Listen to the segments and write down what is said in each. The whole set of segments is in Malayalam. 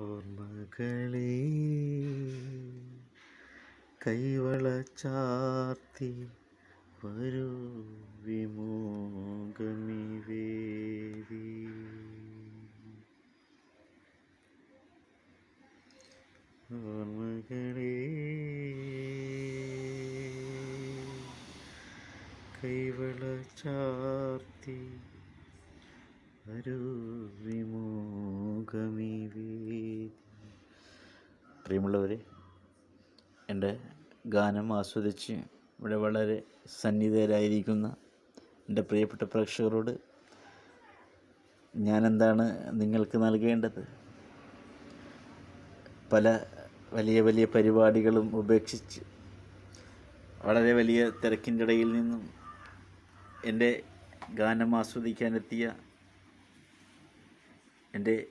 ഓർമ്മകളെ കൈവള ചാർത്തി വരൂ വിമോകമി വേദി ഓർമ്മകളെ കൈവള ചാർത്തി വരൂ വിമോകമി പ്രിയമുള്ളവരെ എന്റെ ഗാനം ആസ്വദിച്ച് ഇവിടെ വളരെ സന്നിധരായിരിക്കുന്ന എന്റെ പ്രിയപ്പെട്ട പ്രേക്ഷകരോട് ഞാനെന്താണ് നിങ്ങൾക്ക് നൽകേണ്ടത്? പല വലിയ വലിയ പരിപാടികളും ഉപേക്ഷിച്ച് വളരെ വലിയ തിരക്കിന്റെ ഇടയിൽ നിന്നും എന്റെ ഗാനം ആസ്വദിക്കാനെത്തിയ എന്റെ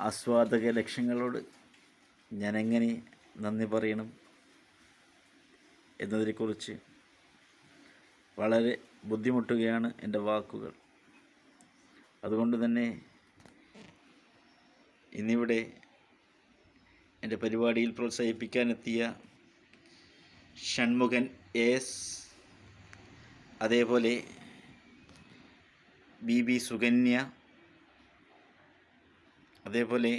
ആസ്വാദക ലക്ഷ്യങ്ങളോട് ഞാൻ എങ്ങനെ നന്ദി പറയണം എന്നതിനെക്കുറിച്ച് വളരെ ബുദ്ധിമുട്ടുകയാണ് എന്റെ വാക്കുകൾ. അതുകൊണ്ട് തന്നെ ഇന്നിവിടെ എന്റെ പരിപാടിയിൽ പ്രോത്സാഹിപ്പിക്കാനെത്തിയ ഷൺമുഖൻ എസ് അതേപോലെ ബി ബി സുകന്യ അതേപോലെ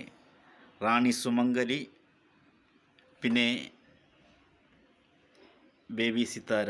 റാണി സുമംഗലി പിന്നെ ബേബി സിത്താര.